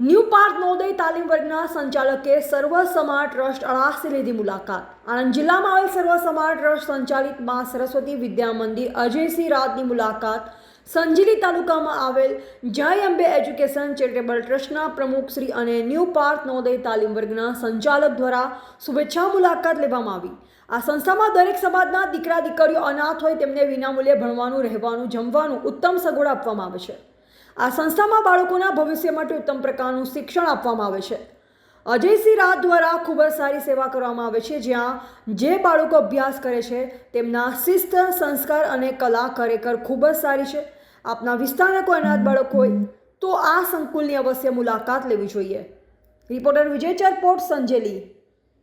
New park Navodaya તાલીમ વર્ગના સંચાલકે સર્વ સમાજ ટ્રસ્ટ અળાસી લીધી મુલાકાત. આણંદ જિલ્લામાં આવેલ સર્વ સમાજ ટ્રસ્ટ સંચાલિત મા સરસ્વતી વિદ્યા મંદિર અજયસિંહ રાતની મુલાકાત. સંજીલી તાલુકામાં આવેલ જય અંબે એજ્યુકેશન ચેરિટેબલ ટ્રસ્ટના પ્રમુખ શ્રી અને ન્યૂ પાર્ક નવોદય તાલીમ વર્ગના સંચાલક દ્વારા શુભેચ્છા મુલાકાત લેવામાં આવી. આ સંસ્થામાં દરેક સમાજના દીકરા દીકરીઓ અનાથ હોય તેમને વિનામૂલ્યે ભણવાનું, રહેવાનું, જમવાનું ઉત્તમ સગવડ આપવામાં આવે છે. આ સંસ્થામાં બાળકોના ભવિષ્ય માટે ઉત્તમ પ્રકારનું શિક્ષણ આપવામાં આવે છે. અજયસિંહ રાત દ્વારા ખૂબ જ સારી સેવા કરવામાં આવે છે, જ્યાં જે બાળકો અભ્યાસ કરે છે, તેમના શિસ્ત, સંસ્કાર અને કલા ખરેખર ખૂબ જ સારી છે. આપના વિસ્તારના કોઈ અનાથ બાળક હોય, તો આ સંકુલની અવશ્ય મુલાકાત લેવી જોઈએ. રિપોર્ટર વિજય ચરપોટ, સંજેલી.